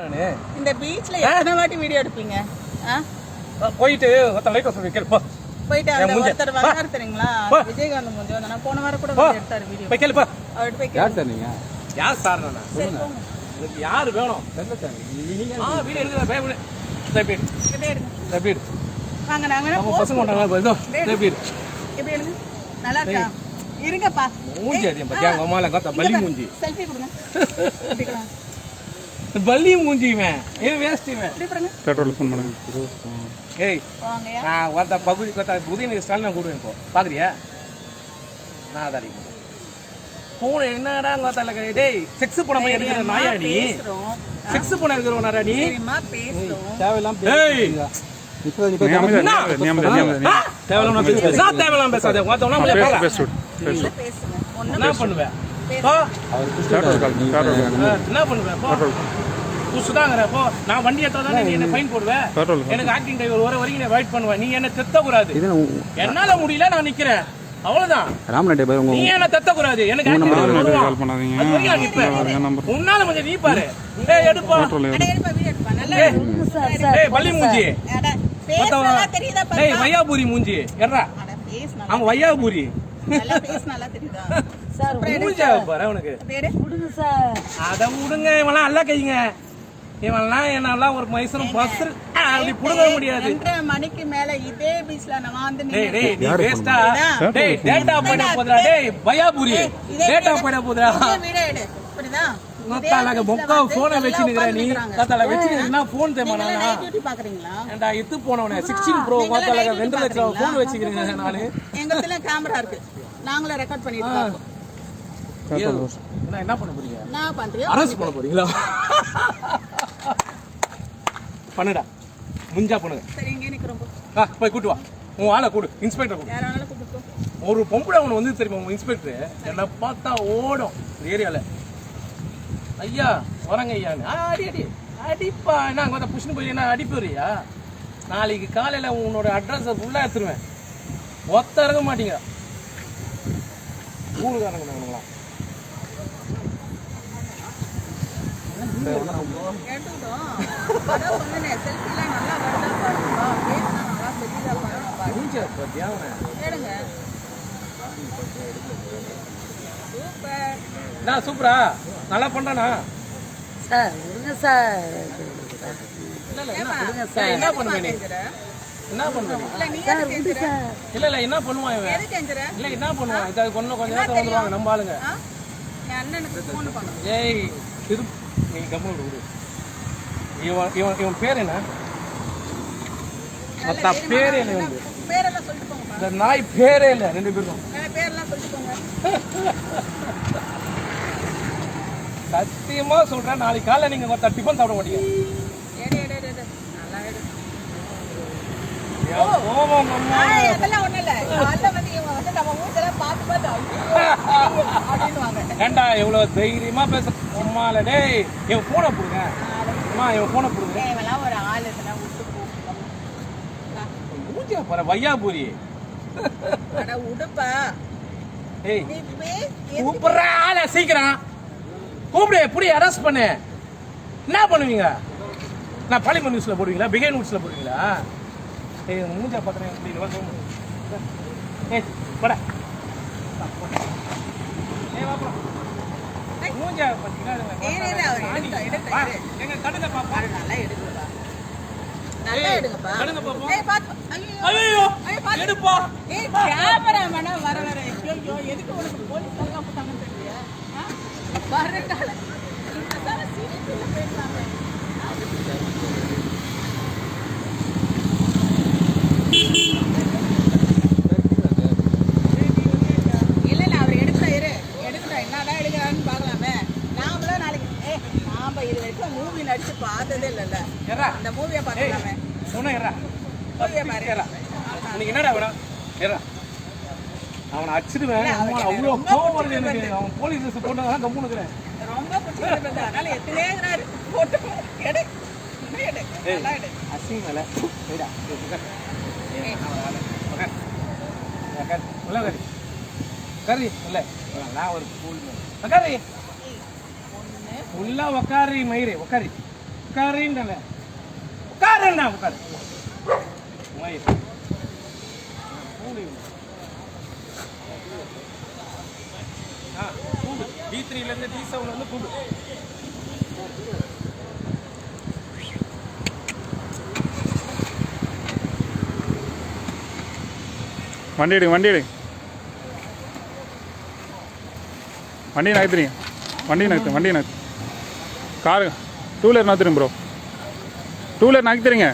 நானு. இந்த பீச்ல எத்தனை வாட்டி வீடியோ எடுப்பீங்க? ஆ? போயிட்டு ஒருத்தன் லைட் வசதி கேள்ப்பா போயிட்டு அந்த. ஒருத்தர் வந்தாரு தெரியுங்களா. விஜயகாந்த் மூஞ்சி. வந்து நான் போன வாரம் கூட எடுத்தாரு வீடியோ போய் கேளுப்பா அவர்கிட்ட போய் யார் கேளு. சார் நீங்க? யார் சார் நானா எனக்கு யாரு வேணும்? தெரியல சார். நீங்க ஆ வீடு எடுக்கிற பே வீடு. இந்த வீடு. இப்படியே எடுங்க. இந்த வீடு. வாங்க நாங்க பசங்க கொண்டாங்க இந்த வீடு. இப்படி எடுங்க? நல்லா இருக்கா? இருங்கப்பா. மூஞ்சி அதிகம் பத்தியா? உங்க அம்மால காத்தா பள்ளி மூஞ்சி. செல்ஃபி கொடுங்க. பள்ளி மூஞ்சி இவன் ஏன் வேஸ்ட் இவன். இப்படி கொடுங்க பெட்ரோல் ஃபோன் பண்ணுங்க. ஏய் நான் ஒருத்த பகுதி கொத்தா உதயநிதி ஸ்டாலின் நான் கூடுவேன் இப்போ. பாக்குறியா? நான் அதை அடிக்க போன என்னடா கோத்தால டேய் செக்ஸ் போன மாதிரி எடுக்கிற நாயாடி. பேசுறோம். செக்ஸ் போன இருக்கிறவனாடா நீ? சரிம்மா பேசுறோம். தேவையில்லாம் ஏய்? தேவையில்லாம பேசாத. என்ன பண்ணுவ? என்ன. புதுசுதாங்கிற. நான் வண்டி எடுத்தாதானே நீ என்ன fine போடுவ? எனக்கு acting driver வர வரைக்கும் நீ wait பண்ணுவ. நீ என்ன தெத்தக்கூடாது. என்னால முடியல நான் நிக்கிறேன் அவ்வளவுதான் ராமநாட்டை பாய் உங்க நீ என்ன தெத்தக்கூடாது எனக்கு acting driver வருவான். கால் பண்ணாதீங்க. அது வரைக்கும் நான் நிப்பேன். உன்னால கொஞ்சம் நீ பாரு ஏய், எடுப்பா அட, எடுப்பா, வீடியோ எடுப்பா. நல்லா ஏய், இருக்கு. ஏய், பள்ளி மூஞ்சி. வையாபுரி மூஞ்சி நல்லா- அவன் வையாபுரி நல்லா தெரியுதா? பாரு. அத விடுங்க இவன்லாம் அல்ல கைங்க. இவன்லாம் என்னெல்லாம் ஒரு மைசூரும் பஸ் அப்படி புடுங்க முடியாது. ரெண்டரை மணிக்கு மேல இதே பீச்ல நான் வந்து டேய் டேய் நீ வேஸ்டா? டேய் டேட்டா டேய் பயாபுரி. இதே டேட்டா வீடியோ- போயிட போதுடா. Beachல மொக்கா போனை எல்லாம் வச்சு நிக்கிற நீ. கத்தால வச்சு என்ன போன் நீங்களே duty பாக்குறீங்களா? ஏண்டா இத்து போனவனே சிக்ஸ்டீன் ப்ரோ நீங்களே duty ரெண்டு லட்சம்? போன் வச்சுக்கிறீங்க நானு எங்கத்துல கேமரா இருக்கு. நாங்களும் ரெக்கார்ட் பண்ணிட்டு இருக்கோம் என்ன என்ன பண்ண போறீங்க? என்ன பண்றியோ அரசு பண்ண போறீங்களா? பண்ணுடா. முஞ்சா பண்ணுங்க. சரி இங்கே நிக்கிறோம் போய் கூட்டு வா. உன் ஆளை கூடு. இன்ஸ்பெக்டர் கூடு. கூப்பிட்டு. ஒரு பொம்பளை அவனை வந்து தெரியுமா உங்க இன்ஸ்பெக்டர்? என்ன பார்த்தா ஓடும். ஏரியால. ஐயா வரங்க ஐயான்னு ஆ, அடி அடி அடிப்பா என்ன அங்கே வந்து புஷ்னு போய் என்ன அடிப்பறியா நாளைக்கு காலையில உன்னோட அட்ரஸை ஃபுல்லாக எடுத்துருவேன் ஒத்த இறங்க மாட்டீங்க ஊருக்காரங்க? கேளுங்க. சூப்பர். என்ன நல்லா பண்றானா சார் விடுங்க சார். இல்ல இல்ல ஏம்மா, என்ன ஏய், என்ன பண்ணுவ நீ? என்ன பண்ணுவ நீ இல்ல, நீ எதுக்கு கெஞ்சுற? இல்ல இல்ல என்ன பண்ணுவான் இவன்? இல்ல என்ன பண்ணுவான்? இது கொஞ்சம் கொஞ்ச நேரத்துல வந்துருவாங்க நம்ம ஆளுங்க. ஏய் திரு நீ கம்முனு விடு இவன் இவன் இவன் பேர் என்ன? மொத்த? பேரே போங்கப்பா. இந்த நாய் பேரே இல்லை ரெண்டு சொல்லிட்டு போங்க. சத்தியமா சொல்றேன் நாளைக்கு காலைல நீங்க ஒருத்தர் டிஃபன் சாப்பிட மாட்டீங்க. என். ஏன்டா இவ்வளவு தைரியமா பேச அம்மால டேய் இவன் போனை போடுங்க. அம்மா இவன் போனை போடுங்க. ஏய், இவெல்லாம் ஒரு ஆள் இதெல்லாம் விட்டு போ. மூஞ்சியா பாரு வையாபுரி. உடுப்பா. ஏய் கூப்பிடுற ஆளை சீக்கிரம். கூப்பிடு புடி அரெஸ்ட் பண்ணு. என்ன பண்ணுவீங்க? நான் பாலிமர் நியூஸ்ல போடுவீங்களா? பிகை நியூஸ்ல போடுவீங்களா? ஏய் மூஞ்சா வா. ஏய் போடா. மூஞ்சா எடு. எங்க கடுங்க பாப்பா நல்லா பார்த்து. எடுப்பா. கேமராமேனா வர வர. எதுக்கு உனக்கு போலீஸ்? ஆ? வர கால- இந்த மூவி நடிச்சு பார்த்ததே இல்லைல்ல. அந்த மூவியை பார்க்கலாமே. ஏறா. உனக்கு என்னடா வேணும் அவனை அடிச்சிடுவேன் அவ்வளோ கோவம் வருது பிடிச்சிருக்கு. எனக்கு. அவன் போலீஸ் ட்ரெஸ் போட்டதான் கம்முன்னு இருக்கிறேன். ரொம்ப பிடிச்சிருந்தது அதனால எத்தனையாங்கிறாரு போட்டு எடு. இன்னும் எடு. நல்லா எடு. அசிங்க இல்ல சரிடா உள்ள கறி கறி இல்ல நான் ஒரு கூல் கறி உள்ள உக்காரி மயிறு. உக்காரி. உட்காருன்றல உட்காருண்ணா உட்காரு மயில். கூடு. ஆ, கூடு. D3 ல இருந்து D7 வந்து கூடு. வண்டி எடுங்க வண்டி எடுங்க. வண்டி நகர்த்துறீங்க. வண்டி நகர்த்து வண்டி நகர்த்து. காரு டூ வீலர் நகர்த்துருங்க ப்ரோ டூ வீலர் நகர்த்துறீங்க.